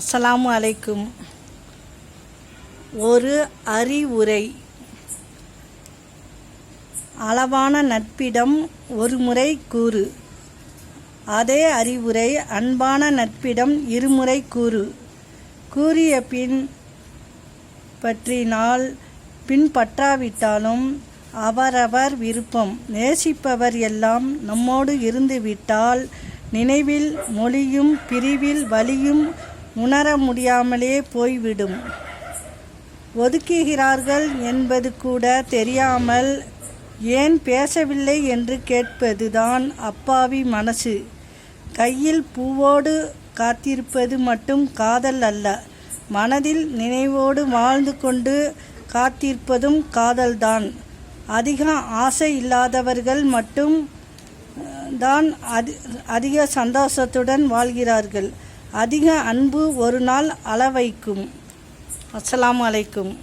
அஸ்லாம் அலைக்கும். ஒரு அறிவுரை. அளவான நட்பிடம் ஒரு முறை கூறு. அதே அறிவுரை அன்பான நட்பிடம் இருமுறை கூறு. கூறிய பின் பற்றினால் பின்பற்றாவிட்டாலும் அவரவர் விருப்பம். நேசிப்பவர் எல்லாம் நம்மோடு இருந்துவிட்டால் நினைவில் மொழியும் பிரிவில் வலியும் உணர முடியாமலே போய்விடும். ஒதுக்குகிறார்கள் என்பது கூட தெரியாமல் ஏன் பேசவில்லை என்று கேட்பதுதான் அப்பாவி மனசு. கையில் பூவோடு காத்திருப்பது மட்டும் காதல் அல்ல. மனதில் நினைவோடு வாழ்ந்து கொண்டு காத்திருப்பதும் காதல்தான். அதிக ஆசை இல்லாதவர்கள் மட்டும் தான் அதி அதிக சந்தோஷத்துடன் வாழ்கிறார்கள். அதிக அன்பு ஒரு நாள் அளவைக்கும். அஸ்லாம் அலைக்கும்.